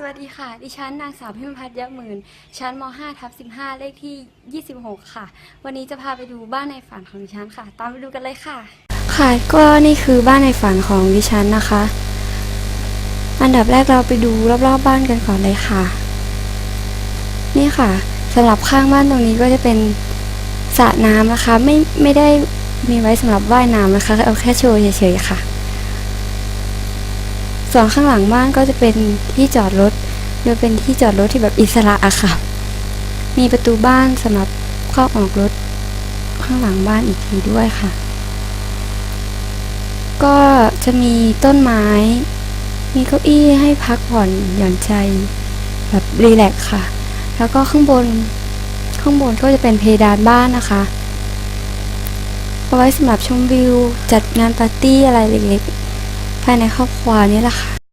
สวัสดีค่ะ ดิฉันนางสาวพิมพัฒน์ยะหมื่น ชั้นม 5 ทับ15 เลขที่ 26 ค่ะ วันนี้จะพาไปดูบ้านในฝันของดิฉันค่ะ ตามไปดูกันเลยค่ะ ค่ะ ก็นี่คือบ้านในฝันของดิฉันนะคะ อันดับแรกเราไปดูรอบๆบ้านกันก่อนเลยค่ะ นี่ค่ะสำหรับข้างบ้านตรงนี้ก็จะเป็นสระน้ำนะคะ ไม่ไม่ได้มีไว้สำหรับว่ายน้ำนะคะเอาแค่โชว์เฉยๆค่ะ ส่วนข้างหลังบ้านก็จะเป็นที่จอดรถโดยเป็นที่จอดรถที่แบบอิสระอะค่ะ มีประตูบ้านสำหรับเข้าออกรถข้างหลังบ้านอีกทีด้วยค่ะ ก็จะมีต้นไม้ มีเก้าอี้ให้พักผ่อนหย่อนใจ แบบรีแลกค่ะ แล้วก็ข้างบนข้างบนก็จะเป็นเพดานบ้านนะคะเอาไว้สำหรับชมวิว จัดงานปาร์ตี้อะไรเล็กๆ ภายในครอบครัวนี่แหละค่ะ